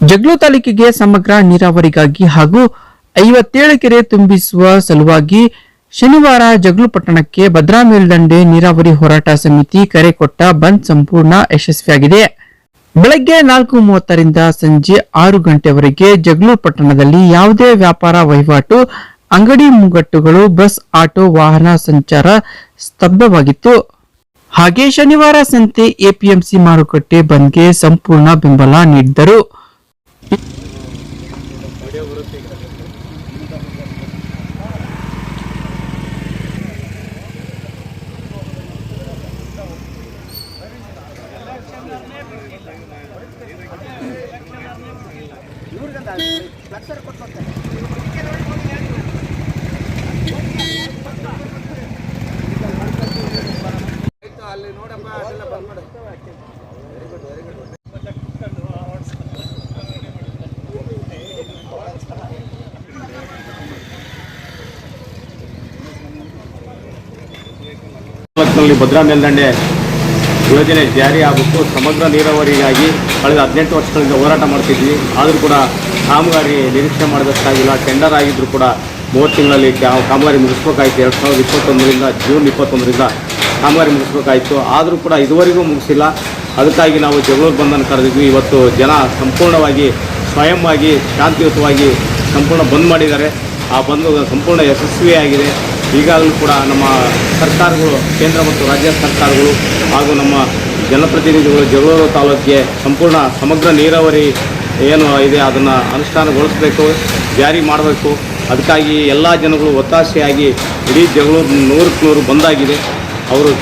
ಜಗ್ಲು ತಾಲೂಕಿಗೆ ಸಮಗ್ರ ನೀರಾವರಿಗಾಗಿ ಹಾಗೂ ಐವತ್ತೇಳು ಕೆರೆ ತುಂಬಿಸುವ ಸಲುವಾಗಿ ಶನಿವಾರ ಜಗ್ಲು ಪಟ್ಟಣಕ್ಕೆ ಭದ್ರಾ ಮೇಲ್ದಂಡೆ ನೀರಾವರಿ ಹೋರಾಟ ಸಮಿತಿ ಕರೆ ಕೊಟ್ಟ ಬಂದ್ ಸಂಪೂರ್ಣ ಯಶಸ್ವಿಯಾಗಿದೆ. ಬೆಳಗ್ಗೆ ನಾಲ್ಕು ಮೂವತ್ತರಿಂದ ಸಂಜೆ ಆರು ಗಂಟೆವರೆಗೆ ಜಗ್ಲು ಪಟ್ಟಣದಲ್ಲಿ ಯಾವುದೇ ವ್ಯಾಪಾರ ವಹಿವಾಟು, ಅಂಗಡಿ ಮುಂಗಟ್ಟುಗಳು, ಬಸ್, ಆಟೋ, ವಾಹನ ಸಂಚಾರ ಸ್ತಬ್ಧವಾಗಿತ್ತು. ಹಾಗೆ ಶನಿವಾರ ಸಂತೆ ಎಪಿಎಂಸಿ ಮಾರುಕಟ್ಟೆ ಬಂದ್ಗೆ ಸಂಪೂರ್ಣ ಬೆಂಬಲ ನೀಡಿದರು. ಭದ್ರಾ ಮೇಲ್ದಂಡೆ ಯೋಜನೆ ಜಾರಿ ಆಗಬೇಕು ಸಮಗ್ರ ನೀರಾವರಿಗಾಗಿ ಕಳೆದ ಹದಿನೆಂಟು ವರ್ಷಗಳಿಂದ ಹೋರಾಟ ಮಾಡ್ತಿದ್ವಿ. ಆದರೂ ಕೂಡ ಕಾಮಗಾರಿ ನಿರೀಕ್ಷೆ ಮಾಡಿದಷ್ಟಾಗಿಲ್ಲ ಟೆಂಡರ್ ಆಗಿದ್ದರೂ ಕೂಡ ಮೂರು ತಿಂಗಳಲ್ಲಿ ಕಾಮಗಾರಿ ಮುಗಿಸ್ಬೇಕಾಯ್ತು. ಎರಡು ಸಾವಿರದ ಇಪ್ಪತ್ತೊಂದರಿಂದ ಜೂನ್ ಇಪ್ಪತ್ತೊಂದರಿಂದ ಕಾಮಗಾರಿ ಮುಗಿಸ್ಬೇಕಾಯಿತು. ಆದರೂ ಕೂಡ ಇದುವರೆಗೂ ಮುಗಿಸಿಲ್ಲ. ಅದಕ್ಕಾಗಿ ನಾವು ಜಗಳೂರು ಬಂಧನ ಕರೆದಿದ್ವಿ. ಇವತ್ತು ಜನ ಸಂಪೂರ್ಣವಾಗಿ ಸ್ವಯಂವಾಗಿ, ಶಾಂತಿಯುತವಾಗಿ ಸಂಪೂರ್ಣ ಬಂದ್ ಮಾಡಿದ್ದಾರೆ. ಆ ಬಂದು ಸಂಪೂರ್ಣ ಯಶಸ್ವಿಯಾಗಿದೆ ಈಗಾಗಲೂ ಕೂಡ ನಮ್ಮ ಸರ್ಕಾರಗಳು, ಕೇಂದ್ರ ಮತ್ತು ರಾಜ್ಯ ಸರ್ಕಾರಗಳು ಹಾಗೂ ನಮ್ಮ ಜನಪ್ರತಿನಿಧಿಗಳು ಜಗಳೂರು ತಾಲೂಕಿಗೆ ಸಂಪೂರ್ಣ ಸಮಗ್ರ ನೀರಾವರಿ ಏನು ಇದೆ ಅದನ್ನು ಅನುಷ್ಠಾನಗೊಳಿಸಬೇಕು, ಜಾರಿ ಮಾಡಬೇಕು. ಅದಕ್ಕಾಗಿ ಎಲ್ಲ ಜನಗಳು ಒತ್ತಾಸೆಯಾಗಿ ಇಡೀ ಜಗಳೂರು ನೂರಕ್ಕೆ ನೂರು ಬಂದಾಗಿದೆ. ಅವರು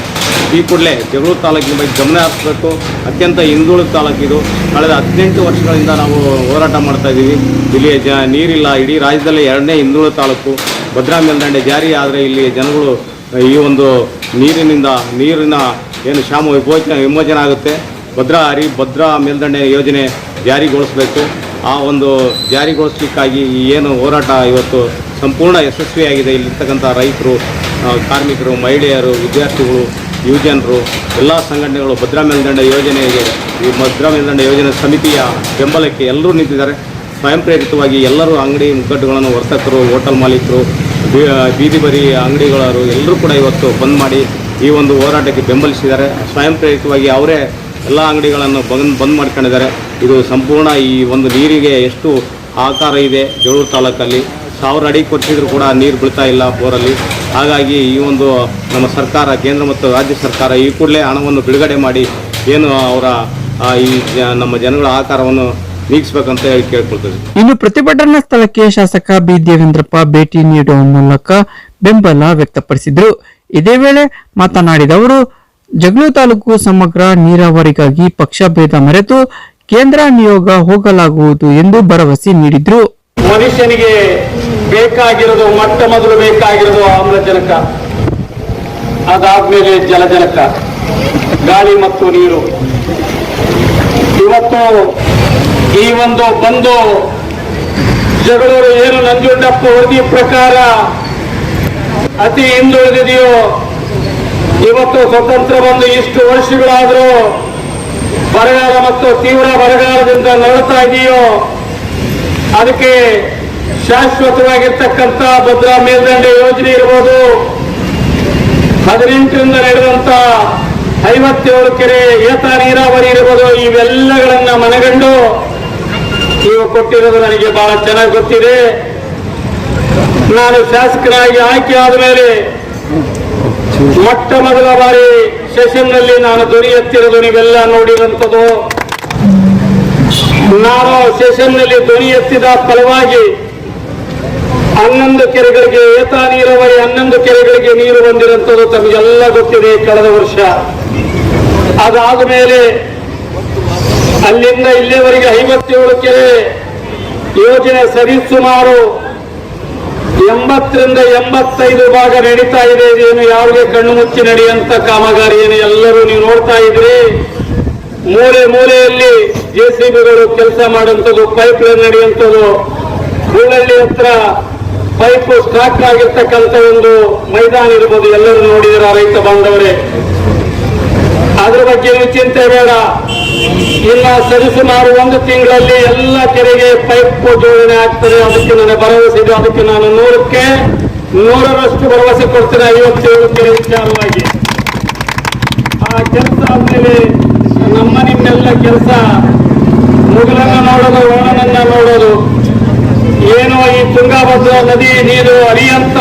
ಈ ಕೂಡಲೇ ಜಗಳೂರು ತಾಲೂಕಿನ ಬಗ್ಗೆ ಗಮನ ಹರಿಸಬೇಕು. ಅತ್ಯಂತ ಹಿಂದುಳಿದ ತಾಲೂಕಿದು ಕಳೆದ ಹದಿನೆಂಟು ವರ್ಷಗಳಿಂದ ನಾವು ಹೋರಾಟ ಮಾಡ್ತಾಯಿದ್ದೀವಿ ಇಲ್ಲಿ ಜ ನೀರಿಲ್ಲ. ಇಡೀ ರಾಜ್ಯದಲ್ಲೇ ಎರಡನೇ ಹಿಂದುಳಿದ ತಾಲೂಕು. ಭದ್ರಾ ಮೇಲ್ದಂಡೆ ಜಾರಿ ಆದರೆ ಇಲ್ಲಿ ಜನಗಳು ಈ ಒಂದು ನೀರಿನಿಂದ ನೀರಿನ ಏನು ಕ್ಷಾಮ ವಿಮೋಚನೆ ವಿಮೋಚನೆ ಆಗುತ್ತೆ. ಭದ್ರಾ ಹರಿ ಭದ್ರಾ ಮೇಲ್ದಂಡೆ ಯೋಜನೆ ಜಾರಿಗೊಳಿಸಬೇಕು. ಆ ಒಂದು ಜಾರಿಗೊಳಿಸಲಿಕ್ಕಾಗಿ ಏನು ಹೋರಾಟ ಇವತ್ತು ಸಂಪೂರ್ಣ ಯಶಸ್ವಿಯಾಗಿದೆ. ಇಲ್ಲಿರ್ತಕ್ಕಂಥ ರೈತರು ಕಾರ್ಮಿಕರು, ಮಹಿಳೆಯರು, ವಿದ್ಯಾರ್ಥಿಗಳು, ಯುವಜನರು, ಎಲ್ಲ ಸಂಘಟನೆಗಳು, ಭದ್ರಾ ಮೇಲ್ದಂಡ ಯೋಜನೆಗೆ, ಈ ಭದ್ರಾ ಮೇಲ್ದಂಡ ಯೋಜನೆ ಸಮಿತಿಯ ಬೆಂಬಲಕ್ಕೆ ಎಲ್ಲರೂ ನಿಂತಿದ್ದಾರೆ. ಸ್ವಯಂ ಪ್ರೇರಿತವಾಗಿ ಎಲ್ಲರೂ ಅಂಗಡಿ ಮುಗ್ಗಟ್ಟುಗಳನ್ನು ವರ್ತಕರು, ಹೋಟೆಲ್ ಮಾಲೀಕರು ಬೀದಿ ಬರಿ ಅಂಗಡಿಗಳವರು ಎಲ್ಲರೂ ಕೂಡ ಇವತ್ತು ಬಂದ್ ಮಾಡಿ ಈ ಒಂದು ಹೋರಾಟಕ್ಕೆ ಬೆಂಬಲಿಸಿದ್ದಾರೆ. ಸ್ವಯಂ ಪ್ರೇರಿತವಾಗಿ ಅವರೇ ಎಲ್ಲ ಅಂಗಡಿಗಳನ್ನು ಬಂದ್ ಬಂದ್ ಮಾಡ್ಕೊಂಡಿದ್ದಾರೆ. ಇದು ಸಂಪೂರ್ಣ ಈ ಒಂದು ನೀರಿಗೆ ಎಷ್ಟು ಆಕಾರ ಇದೆ ಜೋಳೂರು ತಾಲೂಕಲ್ಲಿ. ಸಾವಿರ ಅಡಿ ಕೊಟ್ಟಿದ್ರು ಕೂಡ ನೀರು ಬೀಳ್ತಾ ಇಲ್ಲ ಬೋರಲ್ಲಿ. ಹಾಗಾಗಿ ಈ ಒಂದು ನಮ್ಮ ಸರ್ಕಾರ, ಕೇಂದ್ರ ಮತ್ತು ರಾಜ್ಯ ಸರ್ಕಾರ ಈ ಕೂಡಲೇ ಹಣವನ್ನು ಬಿಡುಗಡೆ ಮಾಡಿ ಏನು ಅವರ ಈ ನಮ್ಮ ಜನಗಳ ಆಕಾರವನ್ನು ನೀಗಿಸ್ಬೇಕಂತ ಹೇಳಿ ಕೇಳ್ಕೊಳ್ತೇವೆ. ಇನ್ನು ಪ್ರತಿಭಟನಾ ಸ್ಥಳಕ್ಕೆ ಶಾಸಕ ಬಿ. ದೇವೇಂದ್ರಪ್ಪ ಭೇಟಿ ನೀಡುವ ಮೂಲಕ ಬೆಂಬಲ ವ್ಯಕ್ತಪಡಿಸಿದರು. ಇದೇ ವೇಳೆ ಮಾತನಾಡಿದ ಅವರು ಜಗಳೂರು ತಾಲೂಕು ಸಮಗ್ರ ನೀರಾವರಿಗಾಗಿ ಪಕ್ಷ ಭೇದ ಮರೆತು ಕೇಂದ್ರ ನಿಯೋಗ ಹೋಗಲಾಗುವುದು ಎಂದು ಭರವಸೆ ನೀಡಿದ್ರು. ಮನುಷ್ಯನಿಗೆ ಬೇಕಾಗಿರೋದು, ಮೊಟ್ಟ ಮೊದಲು ಬೇಕಾಗಿರೋದು ಆಮ್ಲಜನಕ. ಅದಾದ್ಮೇಲೆ ಜಲಜನಕ, ಗಾಳಿ ಮತ್ತು ನೀರು. ಇವತ್ತು ಈ ಒಂದು ಬಂದು ಜಗಳೂರು ಏನು ನಂಜುಂಡಪ್ಪ ವರದಿ ಪ್ರಕಾರ ಅತಿ ಹಿಂದುಳಿದಿದೆಯೋ ಇವತ್ತು ಸ್ವತಂತ್ರ ಬಂದು ಇಷ್ಟು ವರ್ಷಗಳಾದರೂ ಬರಗಾಲ ಮತ್ತು ತೀವ್ರ ಬರಗಾಲದಿಂದ ನರಳುತ್ತಾ ಇದೆಯೋ, ಅದಕ್ಕೆ ಶಾಶ್ವತವಾಗಿರ್ತಕ್ಕಂಥ ಭದ್ರಾ ಮೇಲ್ದಂಡೆ ಯೋಜನೆ ಇರ್ಬೋದು. ಹದಿನೆಂಟರಿಂದ ನಡೆದಂತ ಐವತ್ತೇಳು ಕೆರೆ ಏತ ನೀರಾವರಿ ಇರ್ಬೋದು, ಇವೆಲ್ಲಗಳನ್ನ ಮನಗಂಡು ನೀವು ಕೊಟ್ಟಿರೋದು ನನಗೆ ಬಹಳ ಚೆನ್ನಾಗಿ ಗೊತ್ತಿದೆ. ನಾನು ಶಾಸಕರಾಗಿ ಆಯ್ಕೆ ಆದ ಮೇಲೆ ಮೊಟ್ಟ ಮೊದಲ ಬಾರಿ ಸೆಷನ್ನಲ್ಲಿ ನಾನು ದೊರೆಯುತ್ತಿರೋದು ನೀವೆಲ್ಲ ನೋಡಿರುವಂಥದ್ದು ನಾನು ಸೆಷನ್ನಲ್ಲಿ ಧ್ವನಿ ಎತ್ತಿದ ಫಲವಾಗಿ ಹನ್ನೊಂದು ಕೆರೆಗಳಿಗೆ ಏತ ನೀರಾವರಿ, ಹನ್ನೊಂದು ಕೆರೆಗಳಿಗೆ ನೀರು ಬಂದಿರುವಂಥದ್ದು ತಮಗೆಲ್ಲ ಗೊತ್ತಿದೆ ಕಳೆದ ವರ್ಷ. ಅದಾದ ಮೇಲೆ ಅಲ್ಲಿಂದ ಇಲ್ಲಿಯವರೆಗೆ ಐವತ್ತೇಳು ಕೆರೆ ಯೋಜನೆ ಸರಿಸುಮಾರು ಎಂಬತ್ತರಿಂದ ಎಂಬತ್ತೈದು ಭಾಗ ನಡೀತಾ ಇದೆ. ಏನು ಯಾವುದೇ ಕಣ್ಣು ಮುಚ್ಚಿ ನಡೆಯುವಂತ ಕಾಮಗಾರಿಯನ್ನು ಎಲ್ಲರೂ ನೀವು ನೋಡ್ತಾ ಇದ್ರಿ. ಮೂಲೆ ಮೂಲೆಯಲ್ಲಿ ಜೆ ಸಿ ಬಿಗಳು ಕೆಲಸ ಮಾಡುವಂಥದ್ದು ಪೈಪ್ ಲೈನ್ ನಡೆಯುವಂಥದ್ದು, ಹೂಳಳ್ಳಿ ಹತ್ರ ಪೈಪ್ ಸ್ಟಾಕ್ ಆಗಿರ್ತಕ್ಕಂಥ ಒಂದು ಮೈದಾನ ಇರ್ಬೋದು. ಎಲ್ಲರೂ ನೋಡಿದ್ರ ರೈತ ಬಾಂಧವರೇ? ಅದ್ರ ಬಗ್ಗೆ ಚಿಂತೆ ಬೇಡ. ಇನ್ನ ಸರಿಸುಮಾರು ಒಂದು ತಿಂಗಳಲ್ಲಿ ಎಲ್ಲ ಕೆರೆಗೆ ಪೈಪ್ ಜೋಡಣೆ ಆಗ್ತದೆ. ಅದಕ್ಕೆ ನನಗೆ ಭರವಸೆ ಇದೆ. ಅದಕ್ಕೆ ನಾನು ನೂರಕ್ಕೆ ನೂರರಷ್ಟು ಭರವಸೆ ಕೊಡ್ತೇನೆ. ಐವತ್ತೇಳು ಕೆರೆ ವಿಚಾರವಾಗಿ. ಆ ಕೆಲಸ ಆದ್ಮೇಲೆ ನಮ್ಮ ನಿಮ್ಮೆಲ್ಲ ಕೆಲಸ ಮುಗಲನ್ನ ನೋಡೋದು, ಓಣನನ್ನ ನೋಡೋದು. ಏನು ಈ ತುಂಗಾಭದ್ರಾ ನದಿ ನೀರು ಅರಿಯಂತ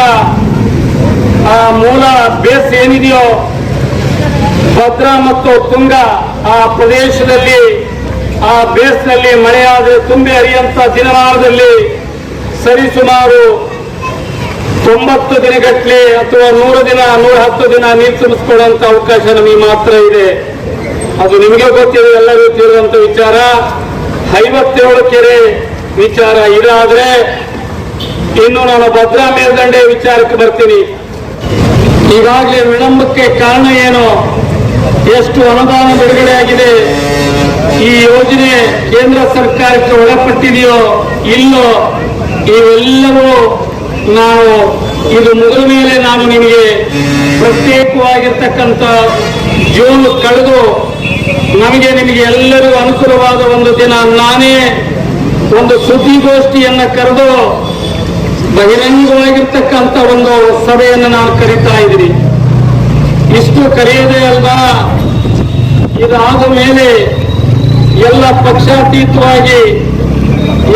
ಆ ಮೂಲ ಬೇಸ್ ಏನಿದೆಯೋ ಭದ್ರಾ ಮತ್ತು ತುಂಗ ಆ ಪ್ರದೇಶದಲ್ಲಿ, ಆ ಬೇಸ್ನಲ್ಲಿ ಮಳೆಯಾದರೆ ತುಂಬಿ ಹರಿಯಂತ ದಿನಮಾನದಲ್ಲಿ ಸರಿಸುಮಾರು ತೊಂಬತ್ತು ದಿನಗಟ್ಟಲೆ ಅಥವಾ ನೂರು ದಿನ, ನೂರ ಹತ್ತು ದಿನ ನೀರು ತುಂಬಿಸ್ಕೊಳ್ಳುವಂತ ಅವಕಾಶ ನಮಗೆ ಮಾತ್ರ ಇದೆ. ಅದು ನಿಮಗೆ ಗೊತ್ತಿದೆ, ಎಲ್ಲರಿಗೂ ತಿಳಿದಂತ ವಿಚಾರ. ಐವತ್ತೇಳು ಕೆರೆ ವಿಚಾರ ಇದಾದ್ರೆ ಇನ್ನು ನಾನು ಭದ್ರಾ ಮೇಲ್ದಂಡೆ ವಿಚಾರಕ್ಕೆ ಬರ್ತೀನಿ. ಈಗಾಗಲೇ ವಿಳಂಬಕ್ಕೆ ಕಾರಣ ಏನು? ಎಷ್ಟು ಅನುದಾನ ಬಿಡುಗಡೆ ಆಗಿದೆ? ಈ ಯೋಜನೆ ಕೇಂದ್ರ ಸರ್ಕಾರಕ್ಕೆ ಒಳಪಟ್ಟಿದೆಯೋ ಇಲ್ಲೋ, ಇವೆಲ್ಲವೂ ನಾವು ಇದು ಮುಗಿದ ಮೇಲೆ ನಾನು ನಿಮಗೆ ಪ್ರತ್ಯೇಕವಾಗಿರ್ತಕ್ಕಂಥ ಜೂನ್ ಕಳೆದು ನಮಗೆ ನಿಮಗೆ ಎಲ್ಲರಿಗೂ ಅನುಕೂಲವಾದ ಒಂದು ದಿನ. ನಾನೇ ಒಂದು ಸುದ್ದಿಗೋಷ್ಠಿಯನ್ನ ಕರೆದು ಬಹಿರಂಗವಾಗಿರ್ತಕ್ಕಂಥ ಒಂದು ಸಭೆಯನ್ನು ನಾನು ಕರೀತಾ ಇದ್ದೀನಿ. ಇಷ್ಟು ಕರೆಯದೇ ಅಲ್ಲ ಇದಾದ ಮೇಲೆ ಎಲ್ಲ ಪಕ್ಷಾತೀತವಾಗಿ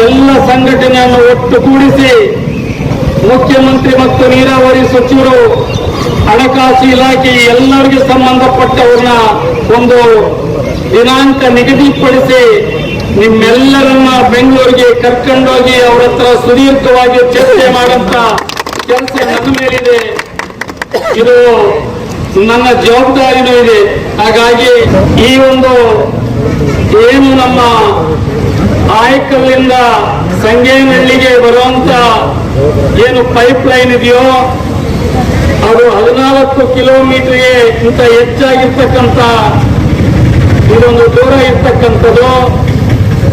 ಎಲ್ಲ ಸಂಘಟನೆಯನ್ನು ಒಟ್ಟುಗೂಡಿಸಿ ಮುಖ್ಯಮಂತ್ರಿ ಮತ್ತು ನೀರಾವರಿ ಸಚಿವರು ಹಣಕಾಸು ಇಲಾಖೆ ಎಲ್ಲರಿಗೆ ಸಂಬಂಧಪಟ್ಟವ್ರನ್ನ ಒಂದು ದಿನಾಂಕ ನಿಗದಿಪಡಿಸಿ ನಿಮ್ಮೆಲ್ಲರನ್ನ ಬೆಂಗಳೂರಿಗೆ ಕರ್ಕೊಂಡೋಗಿ ಅವರ ಹತ್ರ ಸುದೀರ್ಘವಾಗಿ ಚರ್ಚೆ ಮಾಡಂತ ಕೆಲಸ ನನ್ನ ಮೇಲಿದೆ. ಇದು ನನ್ನ ಜವಾಬ್ದಾರಿನೂ ಇದೆ ಹಾಗಾಗಿ ಈ ಒಂದು ಏನು ನಮ್ಮ ಆಯಕಲ್ಲಿಂದ ಸಂಗೇನಹಳ್ಳಿಗೆ ಬರುವಂತ ಏನು ಪೈಪ್ ಲೈನ್ ಇದೆಯೋ, ಅದು ಹದಿನಾಲ್ಕು ಕಿಲೋಮೀಟರ್ಗೆ ಇಂತ ಹೆಚ್ಚಾಗಿರ್ತಕ್ಕಂಥ ಇದೊಂದು ದೂರ ಇರ್ತಕ್ಕಂಥದ್ದು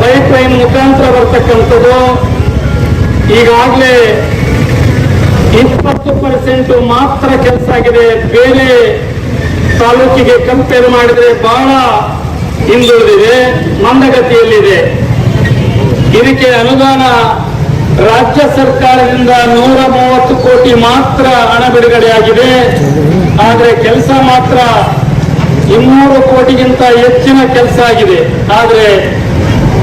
ಪೈಪ್ ಲೈನ್ ಮುಖಾಂತರ ಬರ್ತಕ್ಕಂಥದ್ದು. ಈಗಾಗಲೇ ಇಪ್ಪತ್ತು ಪರ್ಸೆಂಟ್ ಮಾತ್ರ ಕೆಲಸ ಆಗಿದೆ. ಬೇರೆ ತಾಲೂಕಿಗೆ ಕಂಪೇರ್ ಮಾಡಿದ್ರೆ ಬಹಳ ಹಿಂದುಳಿದಿದೆ, ಮಂದಗತಿಯಲ್ಲಿದೆ. ಇದಕ್ಕೆ ಅನುದಾನ ರಾಜ್ಯ ಸರ್ಕಾರದಿಂದ ನೂರ ಮೂವತ್ತು ಕೋಟಿ ಮಾತ್ರ ಹಣ ಬಿಡುಗಡೆಯಾಗಿದೆ ಆದರೆ ಕೆಲಸ ಮಾತ್ರ ಇನ್ನೂರು ಕೋಟಿಗಿಂತ ಹೆಚ್ಚಿನ ಕೆಲಸ ಆಗಿದೆ. ಆದರೆ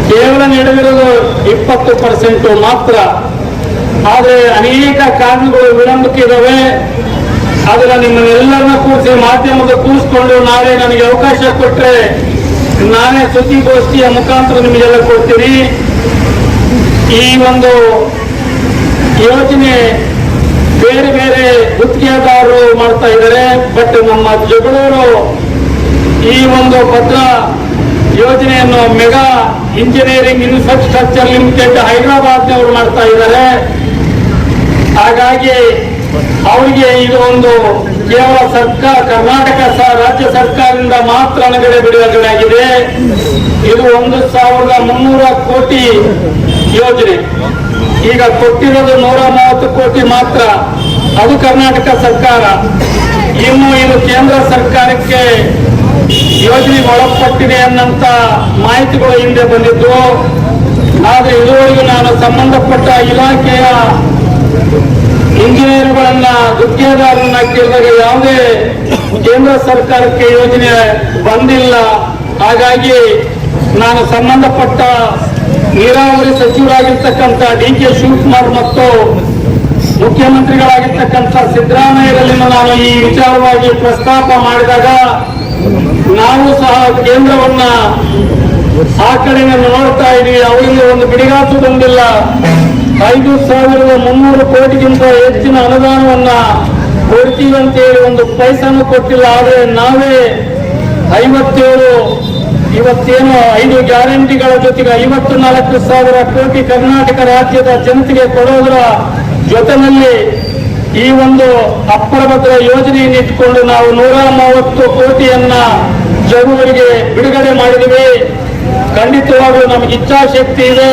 ಕೇವಲ ನಡೆದಿರೋದು ಇಪ್ಪತ್ತು ಪರ್ಸೆಂಟ್ ಮಾತ್ರ. ಆದರೆ ಅನೇಕ ಕಾರಣಗಳು ವಿಳಂಬಕ್ಕೆ ಇದಾವೆ ಅದನ್ನ ನಿಮ್ಮನ್ನೆಲ್ಲರನ್ನ ಕೂರಿಸಿ ಮಾಧ್ಯಮದ ಕೂರಿಸ್ಕೊಂಡು ನಾಳೆ ನನಗೆ ಅವಕಾಶ ಕೊಟ್ಟರೆ ನಾನೇ ಸುದ್ದಿಗೋಷ್ಠಿಯ ಮುಖಾಂತರ ನಿಮಗೆಲ್ಲ ಕೊಡ್ತೀನಿ. ಈ ಒಂದು ಯೋಜನೆ ಬೇರೆ ಬೇರೆ ಗುತ್ತಿಗೆದಾರರು ಮಾಡ್ತಾ ಇದ್ದಾರೆ. ಬಟ್ ನಮ್ಮ ಜಗಳೂರು ಈ ಒಂದು ಪತ್ರ ಯೋಜನೆಯನ್ನು ಮೆಗಾ ಇಂಜಿನಿಯರಿಂಗ್ ಇನ್ಫ್ರಾಸ್ಟ್ರಕ್ಚರ್ ಲಿಮಿಟೆಡ್ ಹೈದರಾಬಾದ್ನವರು ಮಾಡ್ತಾ ಇದ್ದಾರೆ. ಹಾಗಾಗಿ ಅವರಿಗೆ ಇದು ಒಂದು ಕೇವಲ ಸರ್ಕಾರ, ಕರ್ನಾಟಕ ರಾಜ್ಯ ಸರ್ಕಾರದಿಂದ ಮಾತ್ರ ಅನುಗಡೆ ಬಿಡುಗಡೆ ಆಗಿದೆ ಇದು ಒಂದು ಸಾವಿರದ ಮುನ್ನೂರ ಕೋಟಿ ಯೋಜನೆ. ಈಗ ಕೊಟ್ಟಿರೋದು ನೂರ ಮೂವತ್ತು ಕೋಟಿ ಮಾತ್ರ. ಅದು ಕರ್ನಾಟಕ ಸರ್ಕಾರ. ಇನ್ನು ಇದು ಕೇಂದ್ರ ಸರ್ಕಾರಕ್ಕೆ ಯೋಜನೆ ಒಳಪಟ್ಟಿದೆ ಅನ್ನಂತ ಮಾಹಿತಿಗಳು ಹಿಂದೆ ಬಂದಿದ್ದು. ಆದರೆ ಇದುವರೆಗೂ ನಾನು ಸಂಬಂಧಪಟ್ಟ ಇಲಾಖೆಯ ಇಂಜಿನಿಯರ್ಗಳನ್ನ ಗುತ್ತಿಗೆದಾರರನ್ನ ಕೇಳಿದಾಗ ಯಾವುದೇ ಕೇಂದ್ರ ಸರ್ಕಾರಕ್ಕೆ ಯೋಜನೆ ಬಂದಿಲ್ಲ. ಹಾಗಾಗಿ ನಾನು ಸಂಬಂಧಪಟ್ಟ ನೀರಾವರಿ ಸಚಿವರಾಗಿರ್ತಕ್ಕಂಥ ಡಿ ಕೆ ಶಿವಕುಮಾರ್ ಮತ್ತು ಮುಖ್ಯಮಂತ್ರಿಗಳಾಗಿರ್ತಕ್ಕಂಥ ಸಿದ್ದರಾಮಯ್ಯರಲ್ಲಿ ನಾನು ಈ ವಿಚಾರವಾಗಿ ಪ್ರಸ್ತಾಪ ಮಾಡಿದಾಗ ನಾವು ಸಹ ಕೇಂದ್ರವನ್ನ ಆ ಕಡೆ ನೋಡ್ತಾ ಇದೀವಿ ಅವರಿಗೆ ಒಂದು ಬಿಡಿಗಾಸು ಬಂದಿಲ್ಲ. ಐದು ಸಾವಿರದ ಮುನ್ನೂರು ಕೋಟಿಗಿಂತ ಹೆಚ್ಚಿನ ಅನುದಾನವನ್ನ ಕೊಡ್ತೀವಿ ಅಂತೇಳಿ ಒಂದು ಪೈಸನ್ನು ಕೊಟ್ಟಿಲ್ಲ, ಆದರೆ ನಾವೇ ಐವತ್ತೇಳು, ಇವತ್ತೇನು ಐದು ಗ್ಯಾರಂಟಿಗಳ ಜೊತೆಗೆ ಐವತ್ತು ನಾಲ್ಕು ಸಾವಿರ ಕೋಟಿ ಕರ್ನಾಟಕ ರಾಜ್ಯದ ಜನತೆಗೆ ಕೊಡೋದರ ಜೊತೆಯಲ್ಲಿ ಈ ಒಂದು ಅಪ್ರಭದ್ರ ಯೋಜನೆಯನ್ನು ಇಟ್ಟುಕೊಂಡು ನಾವು ನೂರ ಮೂವತ್ತು ಕೋಟಿಯನ್ನ ಜನವರಿಗೆ ಬಿಡುಗಡೆ ಮಾಡಿದ್ದೀವಿ. ಖಂಡಿತವಾಗಲೂ ನಮಗೆ ಇಚ್ಛಾಶಕ್ತಿ ಇದೆ.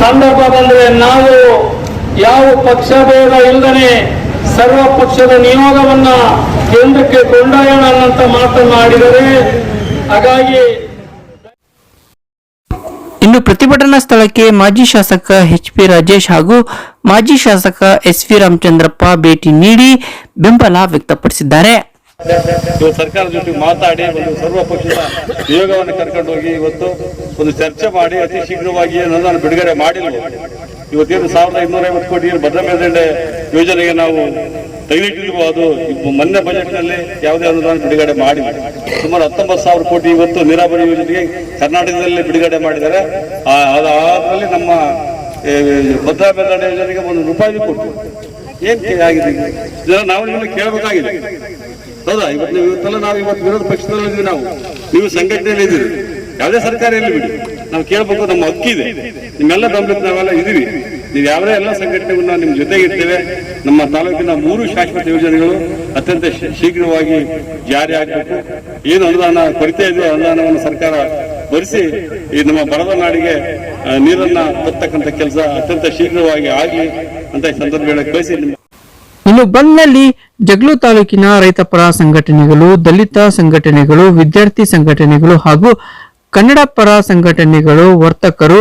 ಸಂದರ್ಭ ಬಂದರೆ ನಾವು ಯಾವ ಪಕ್ಷಭೇದ ಇಲ್ಲದೆ ಸರ್ವ ಪಕ್ಷದ ನಿಯೋಗವನ್ನ ಕೇಂದ್ರಕ್ಕೆ ಕೊಂಡೊಯ್ಯೋಣ ಅನ್ನಂತ ಮಾತನಾಡಿದರೆ ಹಾಗಾಗಿ ಇನ್ನು ಪ್ರತಿಭಟನಾ ಸ್ಥಳಕ್ಕೆ ಮಾಜಿ ಶಾಸಕ ಎಚ್ ಪಿ ರಾಜೇಶ್ ಹಾಗೂ ಮಾಜಿ ಶಾಸಕ ಎಸ್ ವಿ ರಾಮಚಂದ್ರಪ್ಪ ಭೇಟಿ ನೀಡಿ ಬೆಂಬಲ ವ್ಯಕ್ತಪಡಿಸಿದ್ದಾರೆ. ಇವತ್ತು ಸರ್ಕಾರದ ಜೊತೆ ಮಾತಾಡಿ ಒಂದು ಸರ್ವ ಪಕ್ಷದ ನಿಯೋಗವನ್ನು ಕರ್ಕೊಂಡು ಹೋಗಿ ಇವತ್ತು ಒಂದು ಚರ್ಚೆ ಮಾಡಿ ಅತಿ ಶೀಘ್ರವಾಗಿ ಅನುದಾನ ಬಿಡುಗಡೆ ಮಾಡಿಲ್ಲ ಇವತ್ತೇನು ಸಾವಿರದ ಇನ್ನೂರ ಐವತ್ತು ಕೋಟಿ ಭದ್ರಾ ಮೇಲ್ದಂಡೆ ಯೋಜನೆಗೆ ನಾವು ತೆಗೆದಿಟ್ಟಿದ್ವು ಅದು ಮೊನ್ನೆ ಬಜೆಟ್ನಲ್ಲಿ ಯಾವುದೇ ಅನುದಾನ ಬಿಡುಗಡೆ ಮಾಡಿಲ್ಲ. ಸುಮಾರು ಹತ್ತೊಂಬತ್ತು ಸಾವಿರ ಕೋಟಿ ಇವತ್ತು ನೀರಾವರಿ ಯೋಜನೆಗೆ ಕರ್ನಾಟಕದಲ್ಲಿ ಬಿಡುಗಡೆ ಮಾಡಿದ್ದಾರೆ. ಅದರಲ್ಲಿ ನಮ್ಮ ಭದ್ರಾ ಮೇಲ್ದಂಡೆ ಯೋಜನೆಗೆ ಒಂದು ರೂಪಾಯಿ ಕೊಟ್ಟು. ಏನ್ ಆಗಿದೆ? ನಾವು ನಿಮಗೆ ಕೇಳಬೇಕಾಗಿದೆ. ಹೌದಾ ಇವತ್ತು ನೀವು ಇವತ್ತಲ್ಲ ನಾವು ಇವತ್ತು ವಿರೋಧ ಪಕ್ಷದಲ್ಲಿ ನಾವು. ನೀವು ಸಂಘಟನೆಯಲ್ಲಿ ಇದ್ದೀರಿ. ಯಾವುದೇ ಸರ್ಕಾರ ಎಲ್ಲಿ ಬಿಡಿ. ನಾವು ಕೇಳಬೇಕು ನಮ್ಮ ಹಕ್ಕಿದೆ. ನಿಮ್ಮೆಲ್ಲ ಬೆಂಬಲಿತ ನಾವೆಲ್ಲ ಇದೀವಿ ನೀವು ಯಾವುದೇ ಎಲ್ಲ ಸಂಘಟನೆಗಳನ್ನ ನಿಮ್ಮ ಜೊತೆಗೆ ಇರ್ತೇವೆ ನಮ್ಮ ತಾಲೂಕಿನ ಮೂರು ಶಾಶ್ವತ ಯೋಜನೆಗಳು ಅತ್ಯಂತ ಶೀಘ್ರವಾಗಿ ಜಾರಿ ಆಗಬೇಕು. ಏನು ಅನುದಾನ ಕೊರತೆ ಇದೆಯೋ ಅನುದಾನವನ್ನು ಸರ್ಕಾರ ಭರಿಸಿ ಈ ನಮ್ಮ ಬರದ ನಾಡಿಗೆ ನೀರನ್ನ ತರ್ತಕ್ಕಂಥ ಕೆಲಸ ಅತ್ಯಂತ ಶೀಘ್ರವಾಗಿ ಆಗಲಿ ಅಂತ ಈ ಸಂದರ್ಭ ಕಳಿಸಿ ಇನ್ನು ಬಂದ್ನಲ್ಲಿ ಜಗಳೂರು ತಾಲೂಕಿನ ರೈತಪರ ಸಂಘಟನೆಗಳು, ದಲಿತ ಸಂಘಟನೆಗಳು, ವಿದ್ಯಾರ್ಥಿ ಸಂಘಟನೆಗಳು ಹಾಗೂ ಕನ್ನಡ ಪರ ಸಂಘಟನೆಗಳು ವರ್ತಕರು,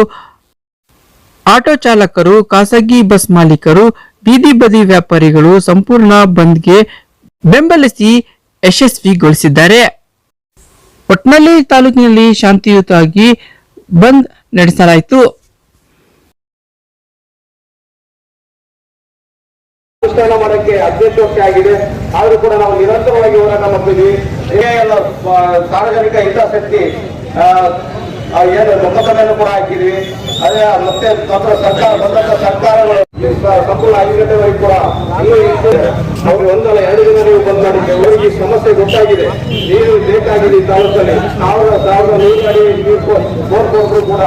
ಆಟೋ ಚಾಲಕರು, ಖಾಸಗಿ ಬಸ್ ಮಾಲೀಕರು, ಬೀದಿ ಬದಿ ವ್ಯಾಪಾರಿಗಳು ಸಂಪೂರ್ಣ ಬಂದ್ಗೆ ಬೆಂಬಲಿಸಿ ಯಶಸ್ವಿಗೊಳಿಸಿದ್ದಾರೆ. ಒಟ್ನಲ್ಲಿ ತಾಲೂಕಿನಲ್ಲಿ ಶಾಂತಿಯುತವಾಗಿ ಬಂದ್ ನಡೆಸಲಾಯಿತು. ಅನುಷ್ಠಾನ ಮಾಡಕ್ಕೆ ಹದಿನೆಂಟು ವರ್ಷ ಆಗಿದೆ. ಆದ್ರೂ ಕೂಡ ನಾವು ನಿರಂತರವಾಗಿ ಹೋರಾಟ ಎಲ್ಲ ಸಾರ್ವಜನಿಕ ಹಿತಾಸಕ್ತಿ ಏನು ಮೊಕದ್ದಮೆಯನ್ನು ಕೂಡ ಹಾಕಿದ್ವಿ. ಅದೇ, ಮತ್ತೆ ತಂತ್ರ ಸರ್ಕಾರ, ಬಂದಂತ ಸರ್ಕಾರಗಳು ಸಂಪೂರ್ಣ ಐದು ಗಂಟೆವರೆಗೂ ಕೂಡ ಅವ್ರಿಗೆ ಒಂದಲ್ಲ, ಎರಡು ದಿನ ನೀವು ಬಂದ್ ಮಾಡಿದ್ರೆ. ಅವರಿಗೆ ಸಮಸ್ಯೆ ಗೊತ್ತಾಗಿದೆ. ನೀರು ಬೇಕಾಗಿದೆ ಈ ತಾಲೂಕಲ್ಲಿ. ಸಾವಿರ ಸಾವಿರ ನೂರು ಅಡಿ ನೀರು ಕೋರ್ಕೊಂಡ್ರು ಕೂಡ.